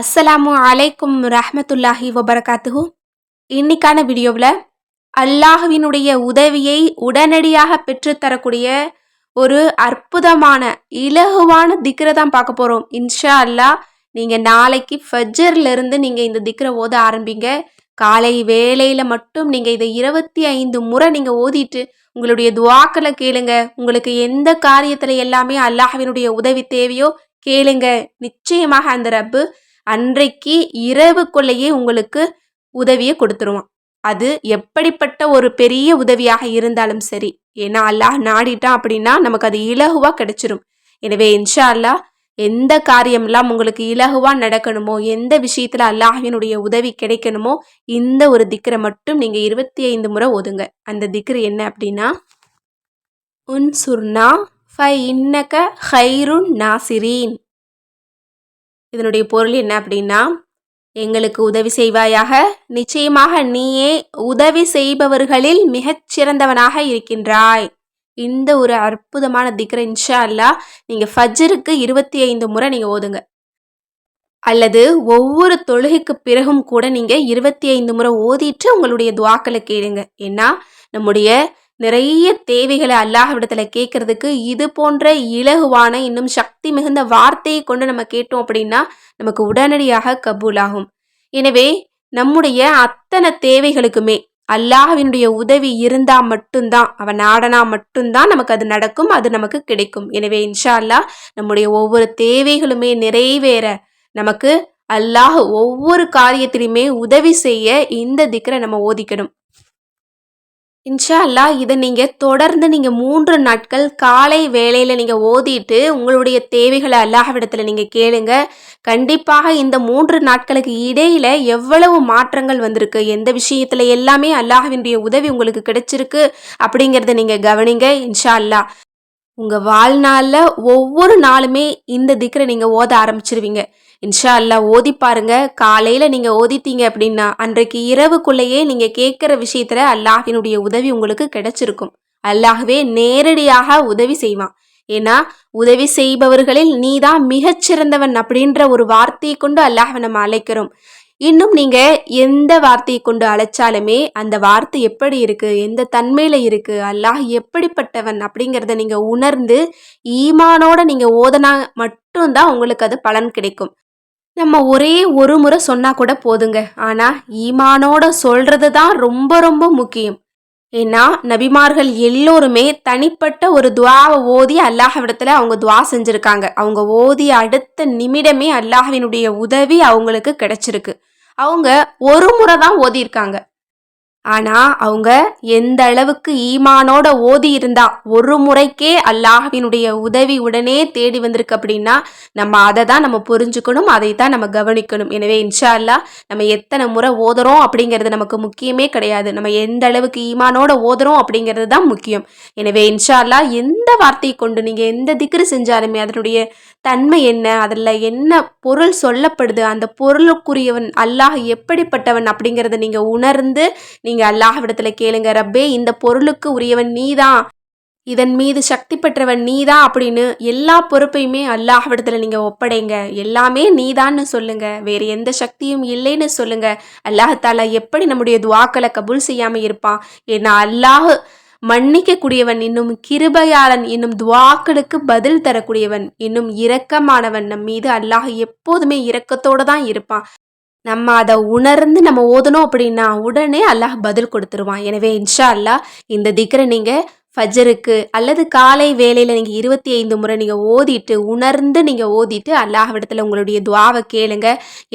அஸ்ஸலாமு அலைக்கும் ரஹ்மத்துல்லாஹி வபரகாத்துஹு. இன்னைக்கான வீடியோவில் அல்லாஹுவினுடைய உதவியை உடனடியாக பெற்றுத்தரக்கூடிய ஒரு அற்புதமான இலகுவான திக்ரை தான் பார்க்க போகிறோம் இன்ஷா அல்லாஹ் நீங்கள் நாளைக்கு ஃபஜர்லேருந்து நீங்கள் இந்த திக்ரை ஓத ஆரம்பிங்க. காலை வேளையில் மட்டும் நீங்கள் இதை இருபத்தி ஐந்து முறை நீங்கள் ஓதிட்டு உங்களுடைய துவாக்களை கேளுங்க. உங்களுக்கு எந்த காரியத்தில் எல்லாமே அல்லாஹவினுடைய உதவி தேவையோ கேளுங்க. நிச்சயமாக அந்த ரப்பு அன்றைக்கு இரவுக்குள்ளேயே உங்களுக்கு உதவியை கொடுத்துருவான். அது எப்படிப்பட்ட ஒரு பெரிய உதவியாக இருந்தாலும் சரி. ஏன்னா அல்லாஹ் நாடிட்டான் அப்படின்னா நமக்கு அது இலகுவாக கிடைச்சிரும். எனவே இன்ஷா அல்லாஹ் எந்த காரியம்லாம் உங்களுக்கு இலகுவாக நடக்கணுமோ எந்த விஷயத்தில் அல்லாஹினுடைய உதவி கிடைக்கணுமோ இந்த ஒரு திக்கரை மட்டும் நீங்கள் இருபத்தி ஐந்து முறை ஒதுங்க. அந்த திக்ரு என்ன அப்படின்னா உன் சுர்னா ஃபை இன்னக ஹைருன் நாசிரீன். இதனுடைய பொருள் என்ன அப்படின்னா எங்களுக்கு உதவி செய்வாயாக. நிச்சயமாக நீயே உதவி செய்பவர்களில் மிகச்சிறந்தவனாக இருக்கின்றாய். இந்த ஒரு அற்புதமான திக்ர இன்ஷா அல்லா நீங்கள் ஃபஜ்ருக்கு இருபத்தி ஐந்து முறை நீங்கள் ஓதுங்க. அல்லது ஒவ்வொரு தொழுகைக்கு பிறகும் கூட நீங்கள் இருபத்தி ஐந்து முறை ஓதிட்டு உங்களுடைய துவாக்களை கேளுங்க. ஏன்னா நம்முடைய நிறைய தேவைகளை அல்லாஹ்விடத்தில் கேட்கறதுக்கு இது போன்ற இலகுவான இன்னும் சக்தி மிகுந்த வார்த்தையை கொண்டு நம்ம கேட்டோம் அப்படின்னா நமக்கு உடனடியாக கபூலாகும். எனவே நம்முடைய அத்தனை தேவைகளுக்குமே அல்லாஹ்வினுடைய உதவி இருந்தால் மட்டும்தான் அவன் நாடனா மட்டும்தான் நமக்கு அது நடக்கும் அது நமக்கு கிடைக்கும். எனவே இன்ஷா அல்லாஹ் நம்முடைய ஒவ்வொரு தேவைகளுமே நிறைவேற நமக்கு அல்லாஹ் ஒவ்வொரு காரியத்திலையுமே உதவி செய்ய இந்த திக்கரை நம்ம ஓதிக்கணும். இன்ஷா அல்லா இதை நீங்கள் தொடர்ந்து நீங்கள் மூன்று நாட்கள் காலை வேளையில் நீங்கள் ஓதிட்டு உங்களுடைய தேவைகளை அல்லாஹ்விடத்தில் நீங்கள் கேளுங்க. கண்டிப்பாக இந்த மூன்று நாட்களுக்கு இடையில் எவ்வளவு மாற்றங்கள் வந்திருக்கு எந்த விஷயத்தில் எல்லாமே அல்லாஹ்வினுடைய உதவி உங்களுக்கு கிடைச்சிருக்கு அப்படிங்கிறத நீங்கள் கவனிங்க இன்ஷா அல்லா உங்கள் வாழ்நாளில் ஒவ்வொரு நாளுமே இந்த திக்கரை நீங்கள் ஓத ஆரம்பிச்சிருவீங்க. இன்ஷா அல்லா ஓதி பாருங்க. காலையில் நீங்கள் ஓதித்தீங்க அப்படின்னா அன்றைக்கு இரவுக்குள்ளேயே நீங்கள் கேட்குற விஷயத்தில் அல்லாஹினுடைய உதவி உங்களுக்கு கிடைச்சிருக்கும். அல்லாஹ்வே நேரடியாக உதவி செய்வான். ஏன்னா உதவி செய்பவர்களில் நீ தான் மிகச்சிறந்தவன் அப்படின்ற ஒரு வார்த்தையை கொண்டு அல்லாஹ் நம்ம அழைக்கிறோம். இன்னும் நீங்க எந்த வார்த்தையை கொண்டு அழைச்சாலுமே அந்த வார்த்தை எப்படி இருக்கு எந்த தன்மையில இருக்கு அல்லாஹ் எப்படிப்பட்டவன் அப்படிங்கிறத நீங்க உணர்ந்து ஈமானோட நீங்க ஓதனா மட்டும்தான் உங்களுக்கு அது பலன் கிடைக்கும். நம்ம ஒரே ஒரு முறை சொன்னால் கூட போதுங்க. ஆனால் ஈமானோட சொல்கிறது தான் ரொம்ப ரொம்ப முக்கியம். ஏன்னா நபிமார்கள் எல்லோருமே தனிப்பட்ட ஒரு துவாவை ஓதி அல்லாஹ்விடத்தில் அவங்க துவா செஞ்சுருக்காங்க. அவங்க ஓதி அடுத்த நிமிடமே அல்லாஹினுடைய உதவி அவங்களுக்கு கிடைச்சிருக்கு. அவங்க ஒரு முறை தான் ஓதியிருக்காங்க. ஆனால் அவங்க எந்த அளவுக்கு ஈமானோட ஓதி இருந்தா ஒரு முறைக்கே அல்லாஹினுடைய உதவி உடனே தேடி வந்திருக்கு அப்படின்னா நம்ம அதை தான் நம்ம புரிஞ்சுக்கணும் அதை தான் நம்ம கவனிக்கணும். எனவே இன்ஷா அல்லா நம்ம எத்தனை முறை ஓதுறோம் அப்படிங்கிறது நமக்கு முக்கியமே கிடையாது. நம்ம எந்த அளவுக்கு ஈமானோட ஓதுறோம் அப்படிங்கிறது தான் முக்கியம். எனவே இன்ஷா அல்லா எந்த வார்த்தையை கொண்டு நீங்கள் எந்த திக்ரு செஞ்சாலுமே அதனுடைய தன்மை என்ன அதில் என்ன பொருள் சொல்லப்படுது அந்த பொருளுக்குரியவன் அல்லாஹ் எப்படிப்பட்டவன் அப்படிங்கிறத நீங்கள் உணர்ந்து நீங்கள் அல்லாஹ்விடத்தில் கேளுங்க ரப்பே இந்த பொருளுக்கு உரியவன் நீதான் இதன் மீது சக்தி பெற்றவன் நீதான் அப்படின்னு எல்லா பொறுப்பையுமே அல்லாஹ்விடத்தில் நீங்கள் ஒப்படைங்க. எல்லாமே நீதான்னு சொல்லுங்க. வேறு எந்த சக்தியும் இல்லைன்னு சொல்லுங்க. அல்லாஹாலா எப்படி நம்முடைய துவாக்களை கபூல் செய்யாமல் இருப்பான்? ஏன்னா அல்லாஹ் மன்னிக்கக்கூடியவன் இன்னும் கிருபையாளன் இன்னும் துவாக்களுக்கு பதில் தரக்கூடியவன் இன்னும் இரக்கமானவன். நம் மீது அல்லாஹ் எப்போதுமே இரக்கத்தோடு தான் இருப்பான். நம்ம அதை உணர்ந்து நம்ம ஓதணும் அப்படின்னா உடனே அல்லாஹ் பதில் கொடுத்துருவான். எனவே இன்ஷா அல்லாஹ் இந்த திக்கரை நீங்கள் ஃபஜருக்கு அல்லது காலை வேலையில் நீங்கள் இருபத்தி ஐந்து முறை நீங்கள் ஓதிட்டு உணர்ந்து நீங்கள் ஓதிட்டு அல்லாஹ்விடத்தில் உங்களுடைய துவாவை கேளுங்க.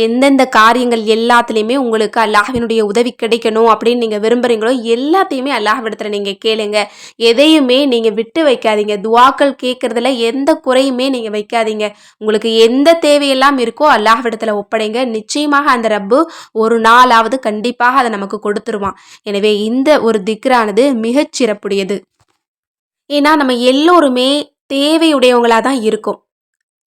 எந்தெந்த காரியங்கள் எல்லாத்துலேயுமே உங்களுக்கு அல்லாஹினுடைய உதவி கிடைக்கணும் அப்படின்னு நீங்கள் விரும்புகிறீங்களோ எல்லாத்தையுமே அல்லாஹ்விடத்தில் நீங்கள் கேளுங்க. எதையுமே நீங்கள் விட்டு வைக்காதீங்க. துவாக்கள் கேட்குறதுல எந்த குறையுமே நீங்கள் வைக்காதீங்க. உங்களுக்கு எந்த தேவையெல்லாம் இருக்கோ அல்லாஹ்விடத்தில் ஒப்படைங்க. நிச்சயமாக அந்த ரப்பு ஒரு நாளாவது கண்டிப்பாக அதை நமக்கு கொடுத்துருவான். எனவே இந்த ஒரு திக்ரானது மிகச்சிறப்புடையது. ஏன்னா நம்ம எல்லோருமே தேவையுடையவங்களாக தான் இருக்கும்.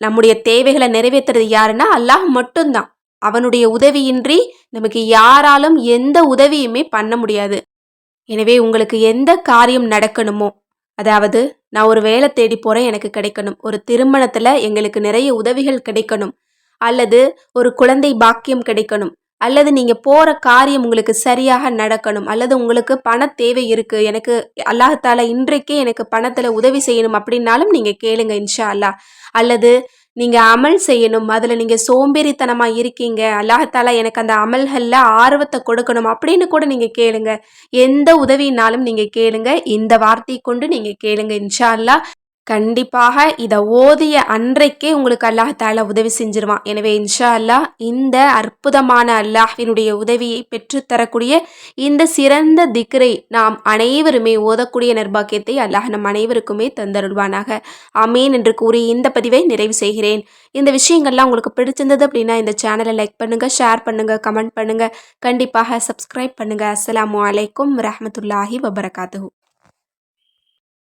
நம்முடைய தேவைகளை நிறைவேற்றுறது யாருன்னா அல்லாஹ் மட்டும்தான். அவனுடைய உதவியின்றி நமக்கு யாராலும் எந்த உதவியுமே பண்ண முடியாது. எனவே உங்களுக்கு எந்த காரியம் நடக்கணுமோ அதாவது நான் ஒரு வேலை தேடி போகிறேன் எனக்கு கிடைக்கணும். ஒரு திருமணத்தில் எங்களுக்கு நிறைய உதவிகள் கிடைக்கணும். அல்லது ஒரு குழந்தை பாக்கியம் கிடைக்கணும். அல்லது நீங்கள் போகிற காரியம் உங்களுக்கு சரியாக நடக்கணும் அல்லது உங்களுக்கு பண தேவை இருக்குது எனக்கு அல்லாஹால இன்றைக்கே எனக்கு பணத்தில் உதவி செய்யணும் அப்படின்னாலும் நீங்கள் கேளுங்க இன்ஷா அல்லாஹ் அல்லது நீங்கள் அமல் செய்யணும் அதில் நீங்கள் சோம்பேறித்தனமாக இருக்கீங்க அல்லாஹால எனக்கு அந்த அமல்களில் ஆர்வத்தை கொடுக்கணும் அப்படின்னு கூட நீங்கள் கேளுங்க. எந்த உதவினாலும் நீங்கள் கேளுங்க. இந்த வார்த்தையை கொண்டு நீங்கள் கேளுங்க இன்ஷா அல்லாஹ் கண்டிப்பாக இதை ஓதிய அன்றைக்கே உங்களுக்கு அல்லாஹால உதவி செஞ்சிருவான். எனவே இன்ஷா அல்லாஹ் இந்த அற்புதமான அல்லாஹினுடைய உதவியை பெற்றுத்தரக்கூடிய இந்த சிறந்த திக்ரை நாம் அனைவருமே ஓதக்கூடிய நிர்பாக்கியத்தை அல்லாஹ் நம் அனைவருக்குமே தந்தருள்வானாக. அமீன் என்று கூறி இந்த பதிவை நிறைவு செய்கிறேன். இந்த விஷயங்கள்லாம் உங்களுக்கு பிடிச்சிருந்தது அப்படின்னா இந்த சேனலை லைக் பண்ணுங்கள் ஷேர் பண்ணுங்கள் கமெண்ட் பண்ணுங்கள் கண்டிப்பாக சப்ஸ்கிரைப் பண்ணுங்கள் அஸ்லாம் அலைக்கும் ரஹமத்துல்லாஹி வபரகாத்து